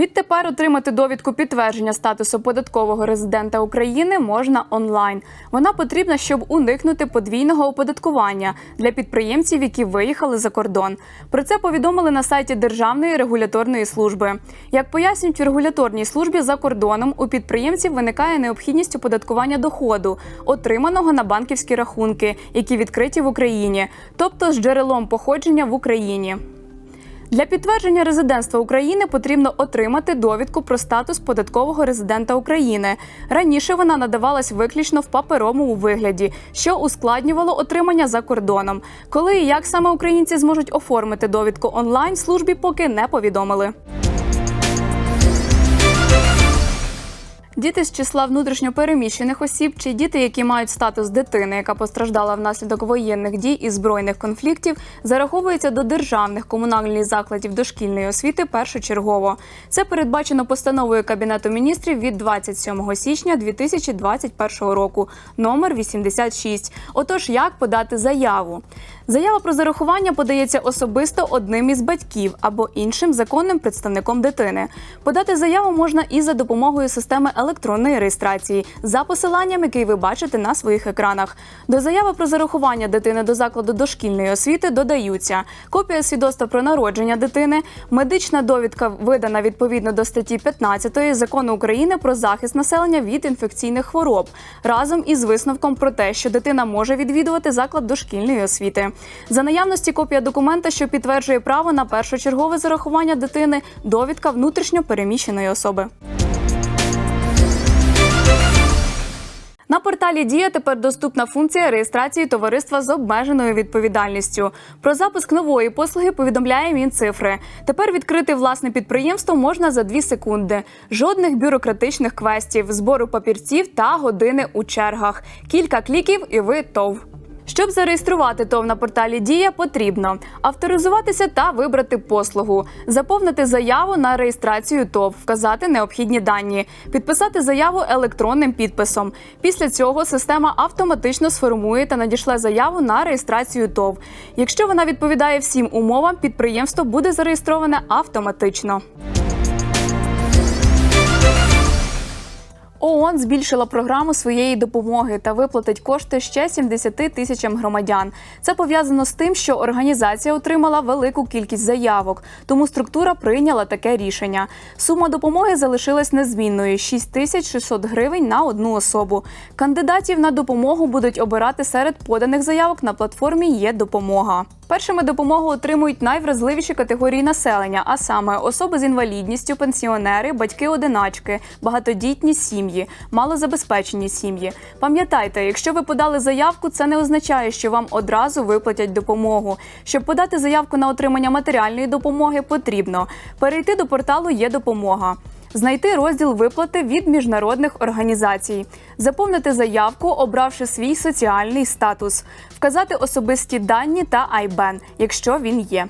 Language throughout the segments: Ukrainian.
Відтепер отримати довідку підтвердження статусу податкового резидента України можна онлайн. Вона потрібна, щоб уникнути подвійного оподаткування для підприємців, які виїхали за кордон. Про це повідомили на сайті Державної регуляторної служби. Як пояснюють в регуляторній службі за кордоном, у підприємців виникає необхідність оподаткування доходу, отриманого на банківські рахунки, які відкриті в Україні, тобто з джерелом походження в Україні. Для підтвердження резидентства України потрібно отримати довідку про статус податкового резидента України. Раніше вона надавалась виключно в паперовому вигляді, що ускладнювало отримання за кордоном. Коли і як саме українці зможуть оформити довідку онлайн, службі поки не повідомили. Діти з числа внутрішньопереміщених осіб чи діти, які мають статус дитини, яка постраждала внаслідок воєнних дій і збройних конфліктів, зараховуються до державних комунальних закладів дошкільної освіти першочергово. Це передбачено постановою Кабінету міністрів від 27 січня 2021 року, номер 86. Отож, як подати заяву? Заява про зарахування подається особисто одним із батьків або іншим законним представником дитини. Подати заяву можна і за допомогою системи електронної реєстрації за посиланням, який ви бачите на своїх екранах. До заяви про зарахування дитини до закладу дошкільної освіти додаються копія свідоцтва про народження дитини, медична довідка, видана відповідно до статті 15 закону України про захист населення від інфекційних хвороб, разом із висновком про те, що дитина може відвідувати заклад дошкільної освіти. За наявності копія документа, що підтверджує право на першочергове зарахування дитини, довідка внутрішньо переміщеної особи. Порталі Дія тепер доступна функція реєстрації товариства з обмеженою відповідальністю. Про запуск нової послуги повідомляє Мінцифри. Тепер відкрити власне підприємство можна за 2 секунди. Жодних бюрократичних квестів, збору папірців та години у чергах. Кілька кліків, і ви ТОВ. Щоб зареєструвати ТОВ на порталі Дія, потрібно авторизуватися та вибрати послугу, заповнити заяву на реєстрацію ТОВ, вказати необхідні дані, підписати заяву електронним підписом. Після цього система автоматично сформує та надішле заяву на реєстрацію ТОВ. Якщо вона відповідає всім умовам, підприємство буде зареєстроване автоматично. ООН збільшила програму своєї допомоги та виплатить кошти ще 70 тисячам громадян. Це пов'язано з тим, що організація отримала велику кількість заявок, тому структура прийняла таке рішення. Сума допомоги залишилась незмінною 6600 гривень на одну особу. Кандидатів на допомогу будуть обирати серед поданих заявок на платформі Є допомога. Першими допомогу отримують найвразливіші категорії населення, а саме особи з інвалідністю, пенсіонери, батьки-одиначки, багатодітні сім'ї, малозабезпечені сім'ї. Пам'ятайте, якщо ви подали заявку, це не означає, що вам одразу виплатять допомогу. Щоб подати заявку на отримання матеріальної допомоги, потрібно перейти до порталу Є допомога. Знайти розділ виплати від міжнародних організацій, заповнити заявку, обравши свій соціальний статус, вказати особисті дані та айбен, якщо він є.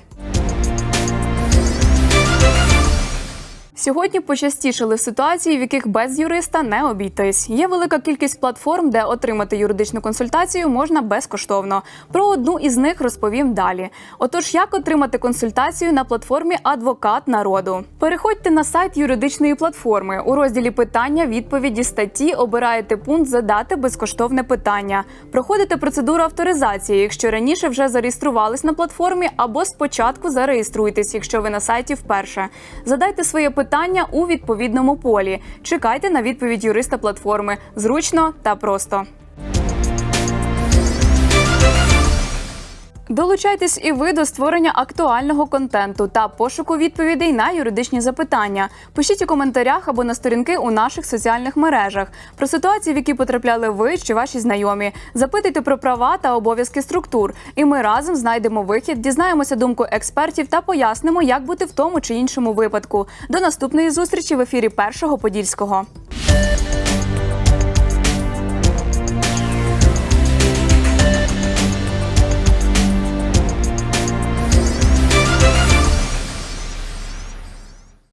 Сьогодні почастішили ситуації, в яких без юриста не обійтись. Є велика кількість платформ, де отримати юридичну консультацію можна безкоштовно. Про одну із них розповім далі. Отож, як отримати консультацію на платформі Адвокат народу? Переходьте на сайт юридичної платформи. У розділі питання, відповіді, статті обираєте пункт Задати безкоштовне питання. Проходите процедуру авторизації, якщо раніше вже зареєструвались на платформі, або спочатку зареєструйтесь, якщо ви на сайті вперше. Задайте своє питання питання у відповідному полі. Чекайте на відповідь юриста платформи. Зручно та просто. Долучайтесь і ви до створення актуального контенту та пошуку відповідей на юридичні запитання. Пишіть у коментарях або на сторінки у наших соціальних мережах про ситуації, в які потрапляли ви чи ваші знайомі. Запитуйте про права та обов'язки структур, і ми разом знайдемо вихід, дізнаємося думку експертів та пояснимо, як бути в тому чи іншому випадку. До наступної зустрічі в ефірі першого подільського.